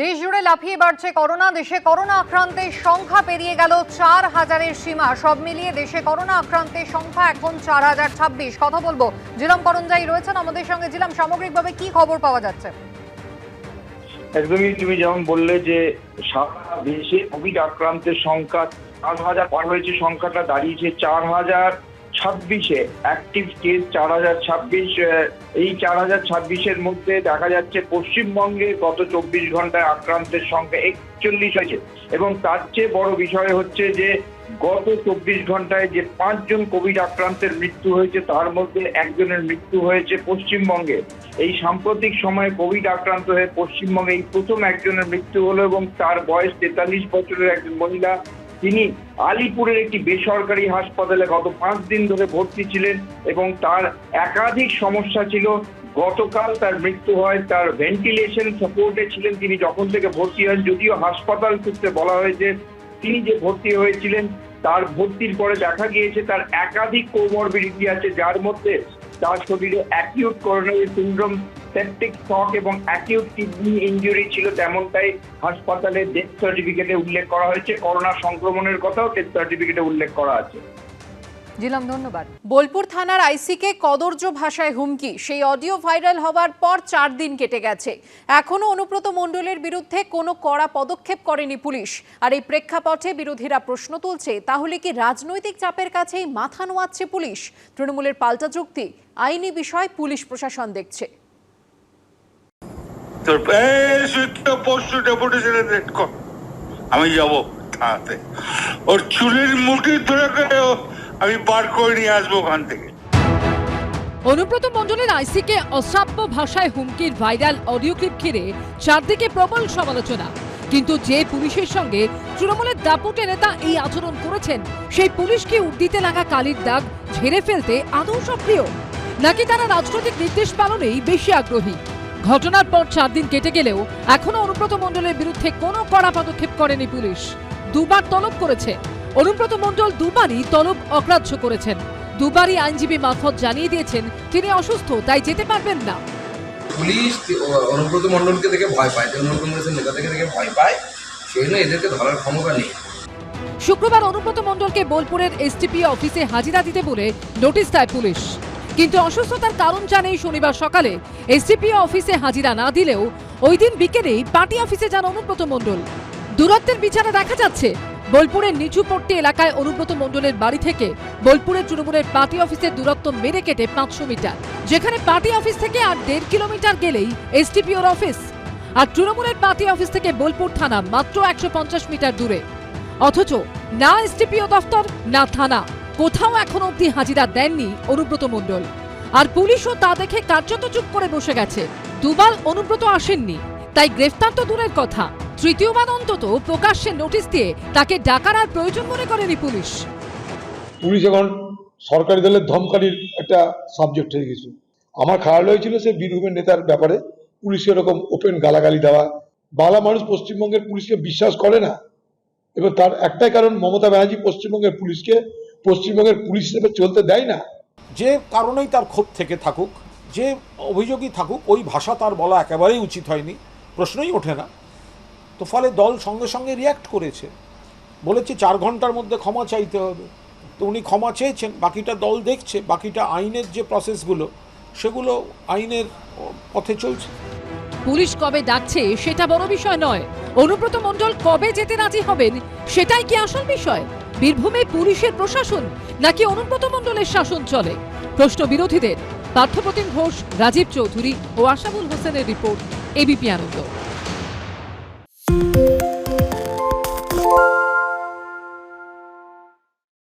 দেশ জুড়ে লাফিয়ে বাড়ছে করোনা, দেশে করোনা আক্রান্তের সংখ্যা পেরিয়ে গেল চার হাজারের সীমা। সব মিলিয়ে দেশে করোনা আক্রান্তের সংখ্যা এখন চার হাজার ছাব্বিশ। কথা বলব, জিলাম করঞ্জাই রয়েছেন, আমাদের সঙ্গে। জিলাম, সামগ্রিকভাবে কি খবর পাওয়া যাচ্ছে? একদমই তুমি যেমন বললে যে সারা দেশে কোভিড আক্রান্তের সংখ্যা চার হাজার, পার হয়েছে সংখ্যাটা দাঁড়িয়েছে চার হাজার। ছাব্বিশে অ্যাক্টিভ কেস চার হাজার ছাব্বিশ এই চার হাজার ছাব্বিশের মধ্যে দেখা যাচ্ছে পশ্চিমবঙ্গে গত চব্বিশ ঘন্টায় আক্রান্তের সংখ্যা একচল্লিশ হয়েছে। এবং তার চেয়ে বড় বিষয় হচ্ছে যে, গত চব্বিশ ঘন্টায় যে পাঁচজন কোভিড আক্রান্তের মৃত্যু হয়েছে, তার মধ্যে একজনের মৃত্যু হয়েছে পশ্চিমবঙ্গে। এই সাম্প্রতিক সময়ে কোভিড আক্রান্ত হয়ে পশ্চিমবঙ্গে এই প্রথম একজনের মৃত্যু হলো এবং তার বয়স তেতাল্লিশ বছরের একজন মহিলা। তিনি আলিপুরের একটি বেসরকারি হাসপাতালে গত পাঁচ দিন ধরে ভর্তি ছিলেন এবং তার একাধিক সমস্যা ছিল। গতকাল তার মৃত্যু হয়, তার ভেন্টিলেশন সাপোর্টে ছিলেন তিনি যখন থেকে ভর্তি হন। যদিও হাসপাতাল সূত্রে বলা হয়েছে, তিনি যে ভর্তি হয়েছিলেন, তার ভর্তির পরে দেখা গিয়েছে তার একাধিক কোমরবিডিটি আছে, যার মধ্যে তার শরীরে acute coronary syndrome septic shock এবং অ্যাকিউট কিডনি ইনজুরি ছিল তেমনটাই হাসপাতালে ডেথ সার্টিফিকেটে উল্লেখ করা হয়েছে। করোনা সংক্রমণের কথাও ডেথ সার্টিফিকেটে উল্লেখ করা আছে। জিলাম, ধন্যবাদ। বোলপুর থানার আইসিকে কদর্য ভাষায় হুমকি, সেই অডিও ভাইরাল হওয়ার পর চার দিন কেটে গেছে। এখনও অনুব্রত মণ্ডলের বিরুদ্ধে কোনো কড়া পদক্ষেপ করেনি পুলিশ। আর এই প্রেক্ষাপটে বিরোধীরা প্রশ্ন তুলছে, তাহলে কি রাজনৈতিক চাপের কাছেই মাথা নোয়াচ্ছে পুলিশ? তৃণমূলের পাল্টা যুক্তি, আইনি বিষয় পুলিশ প্রশাসন দেখছে। তোর সুইটটা পরশু ডেপুটেশনে রেড কর। আমি যাব থানাতে। ওর চুলের মুঠি ধরে আমি বার করে নিয়ে আসব ওখান থেকে। অনুব্রত মণ্ডলের আইসিকে অশ্রাব্য ভাষায় হুমকির ভাইরাল অডিও ক্লিপ ঘিরে চারদিকে প্রবল সমালোচনা। কিন্তু যে পুলিশের সঙ্গে তৃণমূলের দাপুটে নেতা এই আচরণ করেছেন সেই পুলিশকে উর্দিতে লাগা কালির দাগ ঝেড়ে ফেলতে আদৌ সক্রিয়? নাকি তারা রাজনৈতিক নির্দেশ পালনেই বেশি আগ্রহী? ঘটনার পর চার দিন কেটে গেলেও এখনও অনুব্রত মণ্ডলের বিরুদ্ধে কোনো কড়া পদক্ষেপ করেনি পুলিশ। দুবার তলব করেছে। অনুব্রত মণ্ডল দুবারই তলব অগ্রাহ্য করেছেন। দুবারই আইনজীবী মারফত জানিয়ে দিয়েছেন তিনি অসুস্থ তাই যেতে পারবেন না। পুলিশ অনুব্রত মণ্ডলকে দেখে ভয় পায় তৃণমূল কংগ্রেসের দেখে ভয় পায় সেই জন্য এদেরকে ধরার ক্ষমতা নেই। শুক্রবার অনুব্রত মণ্ডলকে বোলপুরের এসটিপি অফিসে হাজিরা দিতে বলে নোটিশ দেয় পুলিশ। কিন্তু অসুস্থতার কারণ জানেই শনিবার সকালে এসডিপি অফিসে হাজিরা না দিলেও ওই দিন বিকেলেই পার্টি অফিসে যান অনুব্রত মণ্ডল। দূরত্বের বিচারে দেখা যাচ্ছে, বোলপুরের নিচুপট্টি এলাকায় অনুব্রত মণ্ডলের বাড়ি থেকে বোলপুরের তৃণমূলের পার্টি অফিসের দূরত্ব মেরে কেটে পাঁচশো মিটার। যেখানে পার্টি অফিস থেকে আর দেড় কিলোমিটার গেলেই এসডিপিওর অফিস। আর তৃণমূলের পার্টি অফিস থেকে বোলপুর থানা মাত্র একশো পঞ্চাশ মিটার দূরে। অথচ না এসটিপিও দফতর, না থানা। কোথাও এখন অবধি হাজিরা দেননি অনুব্রত মণ্ডল। আর পুলিশও তা দেখে কার্যত চুপ করে বসে গেছে। দুবার অনুব্রত আসেননি। তাই গ্রেফতার তো দূরের কথা। তৃতীয়বার অন্তত প্রকাশ্যে নোটিশ দিয়ে তাকে ডাকার আর প্রয়োজন মনে করেনি পুলিশ। পুলিশ এখন সরকারি দলের ধমকানির একটা সাবজেক্ট হয়ে গেছে। আমার খারাপ হয়েছিল সে বীরভূমের নেতার ব্যাপারে। পুলিশকে এরকম ওপেন গালাগালি দেওয়া। বাংলা মানুষ পশ্চিমবঙ্গের পুলিশকে বিশ্বাস করে না। এবং তার একটাই কারণ মমতা ব্যানার্জি পশ্চিমবঙ্গের পুলিশকে পশ্চিমবঙ্গের পুলিশ হিসেবে চলতে দেয় না। যে কারণেই তার ক্ষোভ থেকে থাকুক যে অভিযোগই থাকুক ওই ভাষা তার বলা একেবারেই উচিত হয়নি প্রশ্নই ওঠে না। তো ফলে দল সঙ্গে সঙ্গে রিয়্যাক্ট করেছে। বলেছে চার ঘণ্টার মধ্যে ক্ষমা চাইতে হবে। তো উনি ক্ষমা চেয়েছেন বাকিটা দল দেখছে বাকিটা আইনের যে প্রসেসগুলো সেগুলো আইনের পথে চলছে। পুলিশ কবে ডাকছে সেটা বড় বিষয় নয়। অনুব্রত মণ্ডল কবে যেতে রাজি হবেন সেটাই কি আসল বিষয়? বীরভূমে পুলিশের প্রশাসন নাকি অনুব্রত মণ্ডলের শাসন চলে? প্রশ্ন বিরোধীদের। পার্থপ্রতিম ঘোষ, রাজীব চৌধুরী ও আশাবুল হোসেনের রিপোর্ট এবিপি আনন্দ।